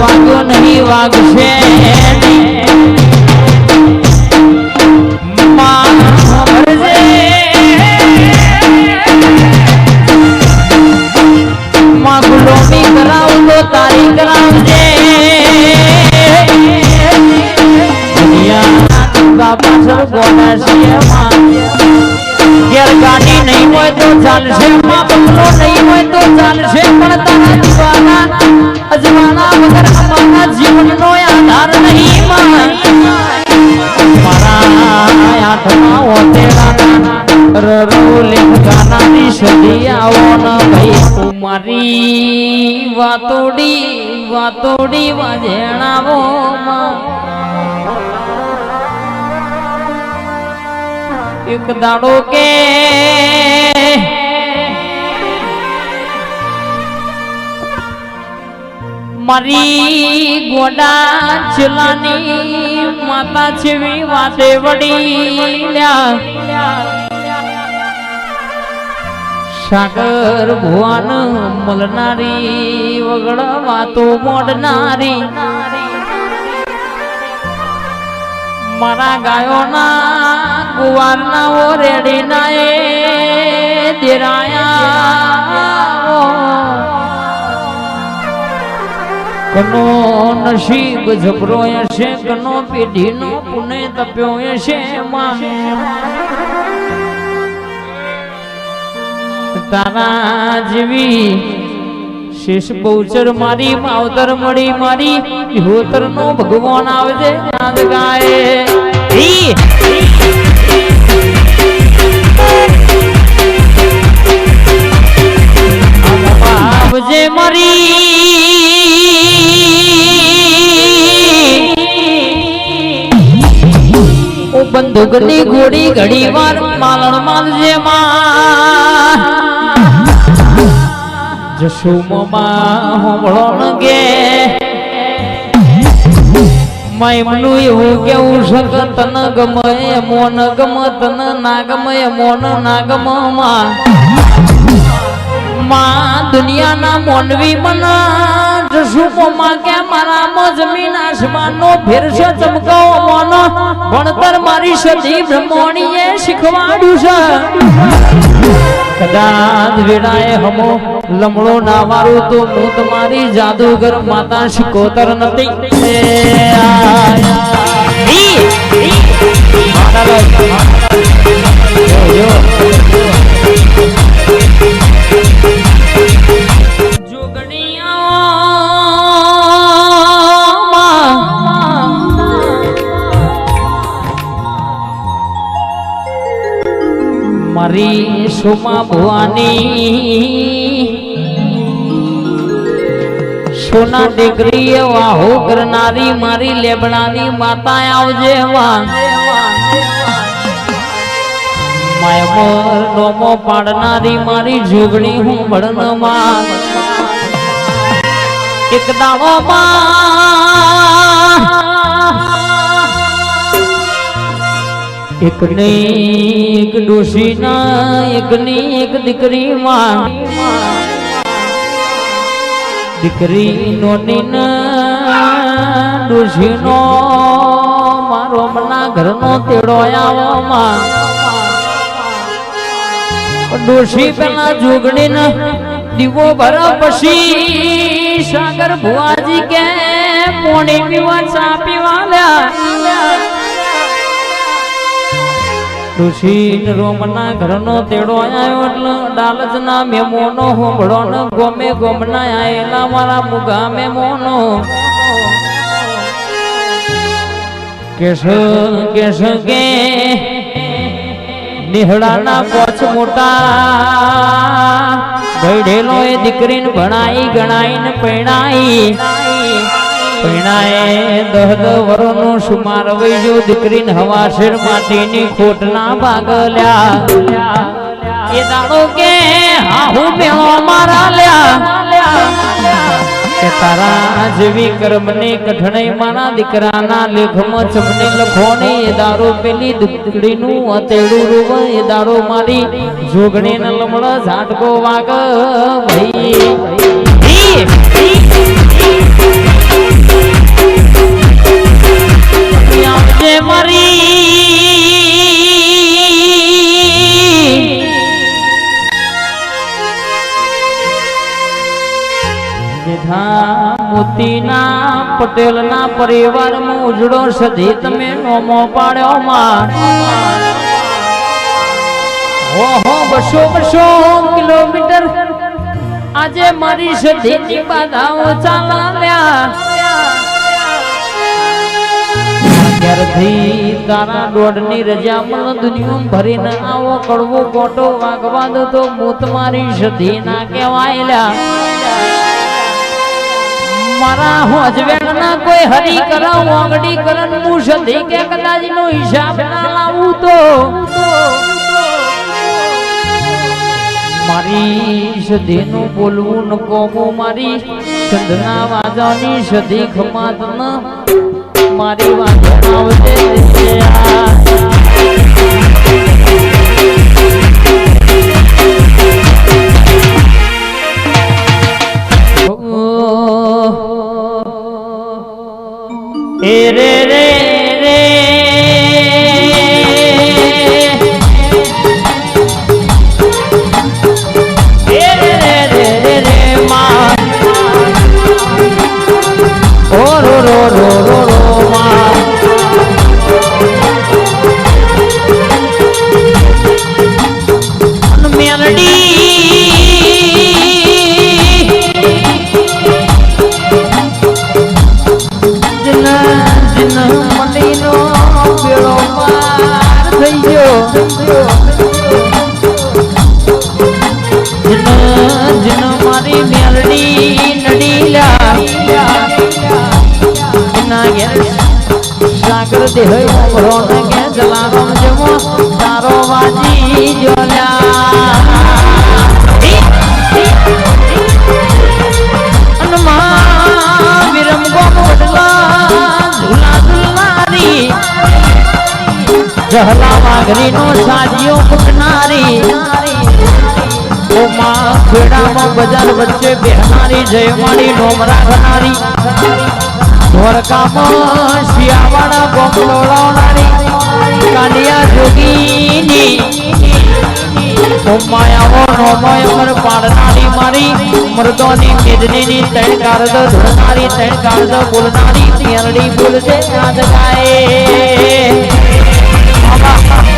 વાગ્યો નહીં, વાગશે તારી કરાવજે. બાપા સર ગોડા છે ઘેર ગાડી નહીં હોય તો ચાલશે, માં બંગલો નહીં હોય તો ચાલશે, પણ તારા વાતોડી વાતોડી વાજેણાવો એક દાડો કે મારી ગોડા ચલાની માતા છેવી વાતે વડી સાગર ભુવન મળનારી વગડવા વાતો મોડનારી મારા ગાયોના ગુવારના ઓ રેડીના એ દેરાયા. કનો નસીબ જબરો હશે કનો પેઢીનો પુણે તપ્યો હશે માં. તારા શેષ બહુચર મારી, માવતર મળી મારી હોતર નો ભગવાન આવજે નાદ ગાય! આવજે મારી ઓ બંદૂકની ગોળી ઘડી વાર માલણ માલજે માં જસુમમાં એવું કેવું શક તન ગમે મોન ગમ, તન ના ગમે મોન ના ગમમાં માં દુનિયાના મોનવી મના જસુમમાં કે મારા જમીન આસમાનનો ફેર છે ચમકાવો ભણતર મારી સતી બ્રહ્મણીએ શીખવાડ્યું છે. કદાચ વેળાએ હમો ના મારું તો હું તમારી જાદુગર માતા શિકોતર નથી. એ સોમા ભવાની સોના દીકરી વાહો કરનારી, મારી લેબડાની માતા આવજે માયમર નોમો પાડનારી, મારી જોગણી હું ભણનમાં એક માં એક ને એક ડોશીના એક ની એક દીકરી માં દીકરી નો ડોશી નો મારો મના ઘરનો તેડો આવો માં ડોશી પેલા જોગણી ને દીવો ભર પછી સાગર ભુવાજી કે, પોણી પીવા, ચા પીવા લ્યા. ઋષિ રોમના ઘરનો તેડો આવ્યો એટલે ડાલજના મેમોનો હોંભળો ને ગોમે ગોમના આયેલા મારા મુગા મેમોનો. કેશ કેશ કે નિહળાના પોચ મોટા. ભેડેલો એ દીકરીને ભણાઈ ગણાઈને પૈણાઈ. પૈણાએ દહ દહ વરોનું સુમાર વૈજો દીકરીને હવાશેર માટીની ખોટના ભાગલ્યા એ દાડો કે હાહુ મેળો મારા લ્યા. તારા જેવી કર્મની કઠણાઈ મારા દીકરાના લેખમાં ચમની લખોણી એ દારો પેલી દીકરીનું અતેડું રૂવ. એ દારો મારી જોગણી ન લમણ ઝાટકો વાગ. ભાઈ મોતીના પટેલના પરિવારમાં ઉજળો સધી તમે નોમો પાડ્યો માં ઓહો, બસો બસો કિલોમીટર. આજે મારી સધીની બાધાઓ ચાલ્યા ત્યારથી તારા દોઢની રજા પણ દુનિયા ભરીને આવો કડવો કોટો વાગવા દો તો મૂત મારી સધી ના કહેવાયેલા. મારા હોજવેણ ના કોઈ હરી કરા ઓગડી કરન હું સધી કે કદાચ નો હિસાબ ના લાવું તો. મારી સધીનું બોલવું ન કોમું મારી સંધના વાજાની સધી ખમાત ન મારી વાત આવજે ઝુલનારી. જહલા વાઘરી નો સાજીઓ ફૂટનારી ઓમાં ખેડામાં બજાર વચ્ચે બેહનારી જયમાળી નોમ રાખનારી. ધોરકામાં શિયાવાળા ગોમલોડાવનારી કાલિયા જોગીની. માયાવો નોમય અમર મારી મૃતોની મેદનીની તૈણ કારદ ધોરનારી તૈણ કારદ બોલનારી બાબા